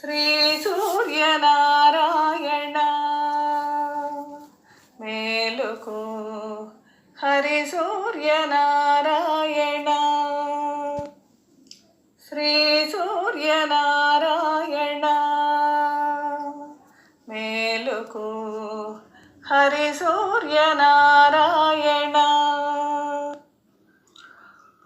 శ్రీ సూర్యనారాయణ. మేలుకు హరి సూర్యనారాయణ. శ్రీ సూర్యనారాయణ. మేలుకు హరి సూర్యనారాయణ.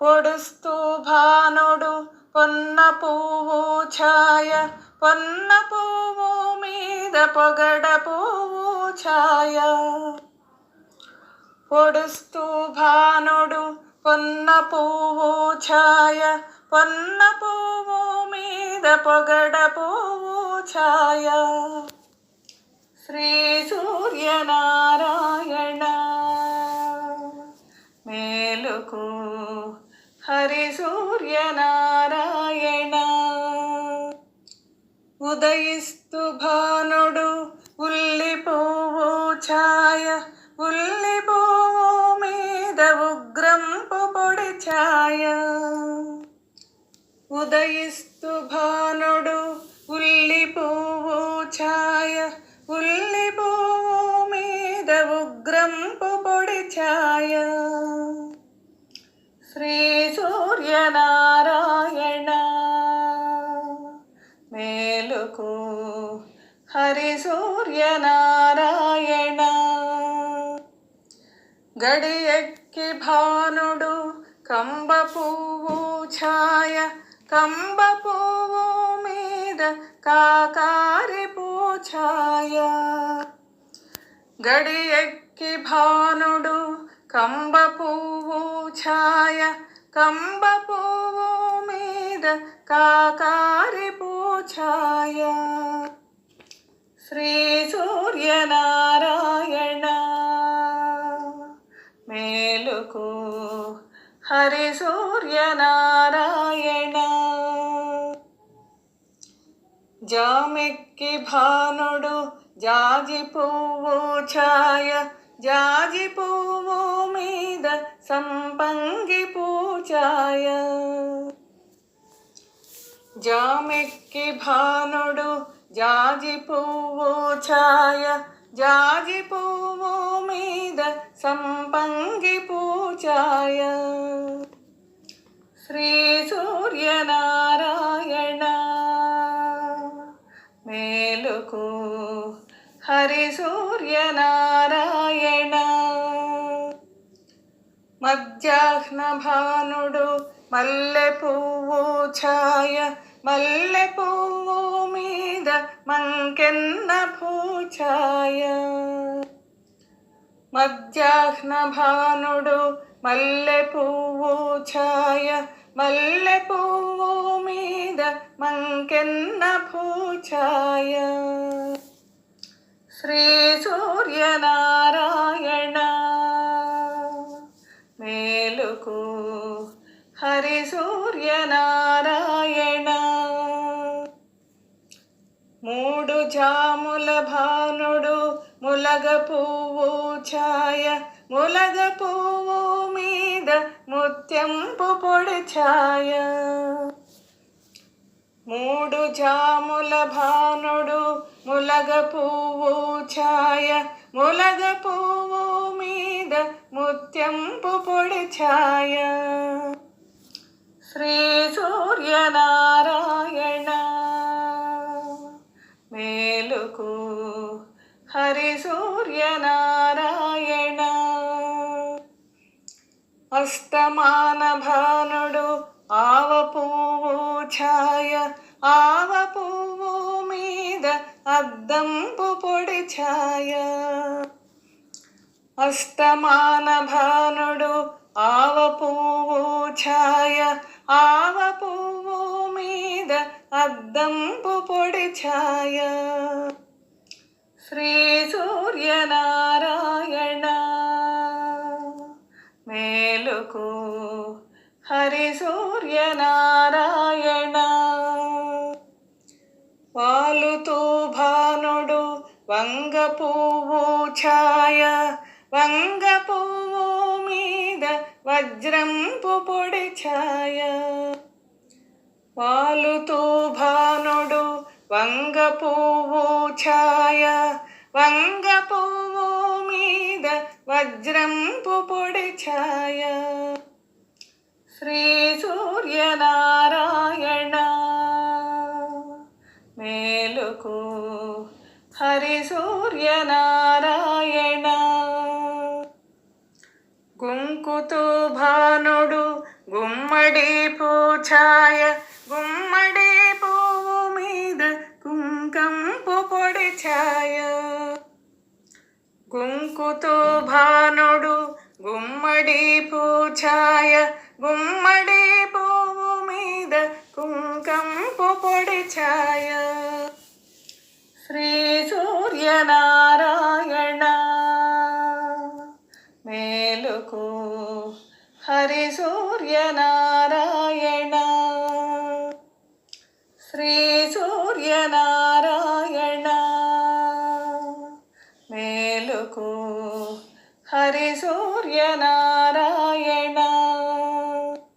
పొడుస్తూ భానుడు పొన్న పువ్వు ఛాయ పొన్న పువ్వు మీద పొగడ పువ్వు ఛాయ. పొడుస్తూ భానుడు పొన్న పువ్వు ఛాయ. పొన్న పువ్వు మీద పొగడ పువ్వు ఉదయిస్తు భానుడు ఉల్లి పువ్వు ఛాయ ఉల్లి పువ్వు మీద ఉగ్రంపు పొడి ఛాయ. ఉదయిస్తు భానుడు ఉల్లి పువ్వు ఛాయ ఉల్లి పువ్వు మీద ఉగ్రంపు పొడి ఛాయ. శ్రీ హరి సూర్యనారాయణ. గడి ఎక్కి భానుడు కంబ పువ్వు ఛాయ కంబ పువ్వు మీద కాకారి పూఛాయ. గడి ఎక్కి భానుడు కంబ పువ్వు ఛాయ కంబ పువ్వు మీద కాకారి పూఛాయ. శ్రీ సూర్యనారాయణ మేలుకు హరి సూర్యనారాయణ జామెక్కి భానుడు జాజి పువ్వు ఛాయ జాజి పువ్వు మీద సంపంగి పూచాయ జామెక్కి భానుడు జాజి పువ్వు ఛాయ జాజి పువ్వు మీద సంపంగి పూచాయ. శ్రీ సూర్యనారాయణ మేలుకు హరి సూర్యనారాయణ. మధ్యాహ్న భానుడు మల్లె పువ్వు ఛాయ మల్లె పువ్వు మీద మంకెన్న పూచాయ. మధ్యాహ్న భానుడు మల్లె పువ్వు ఛాయ. మల్లె పువ్వు మీద మంకెన్న పూచాయ. శ్రీ జాముల భానుడు ములగ పువ్వు ఛాయ ములగ పువ్వు మీద ముత్యంపు పొడి ఛాయ. మూడు జాముల భానుడు ములగ పువ్వు ఛాయ ములగ పువ్వు మీద ముత్యంపు పొడి ఛాయ. శ్రీ సూర్యనా హరి సూర్యనారాయణ. అస్తమాన భానుడు ఆవ పువ్వు ఛాయ ఆవ పువ్వు మీద అద్దంపు పొడి ఛాయ. అస్తమాన భానుడు ఆవ పువ్వు ఛాయ ఆవ పువ్వు మీద అద్దంపు పొడి ఛాయ. శ్రీ సూర్యనారాయణ. మేలుకు హరి సూర్యనారాయణ. వాలుతూ భానుడు వంగ పువ్వు ఛాయ వంగ పువ్వు మీద వజ్రంపు పొడి ఛాయ. వాలుతూ భానుడు వంగ పువ్వు ఛాయ వంగ పువ్వు మీద వజ్రంపు పొడి ఛాయ. శ్రీ సూర్యనారాయణ మేలుకు హరి సూర్యనారాయణ. గుంకుతూ భానుడు గుమ్మడి పూఛాయ కుంకుతో భానుడు గుమ్మడి పూఛాయ గుమ్మడి పువ్వు మీద కుంకంపు పొడి ఛాయ. శ్రీ సూర్యనారాయణ మేలుకు హరి సూర్యనారాయణ. శ్రీ సూర్యనారాయణ